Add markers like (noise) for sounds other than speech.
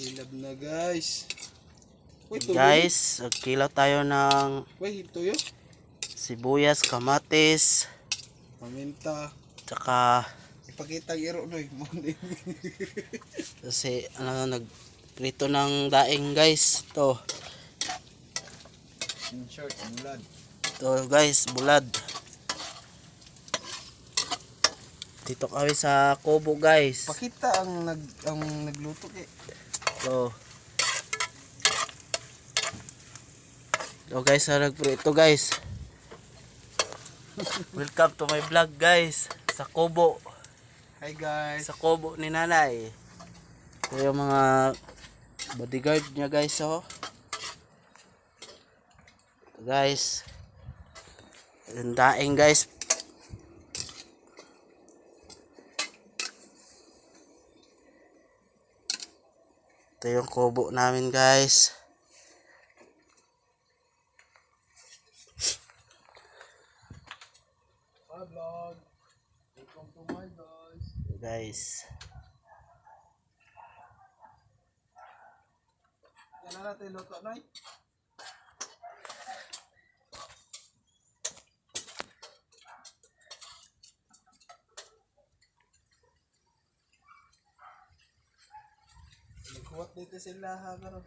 Hilab na guys. Wait, tuloy. Guys, kilaw tayo ng Wait, tuyo. sibuyas, kamatis, Paminta. tsaka Ipakita ang iro noy. (laughs) kasi ano nag prito ng daing guys. Ito, In short, ang ito guys, bulad. Dito kami sa Kobo guys. Pakita ang nag ang nagluto kay. Ito. Ito guys, sa nagprito guys. (laughs) Welcome to my vlog guys. Sa Kobo. Hi guys. Sa Kobo ni nanay. Ito yung mga bodyguard niya guys oh. Ito, guys. Yung daing guys. Ito yung kubo namin guys. Guys. Yan na natin luto noy. Nagkuwat dito sila ha karon.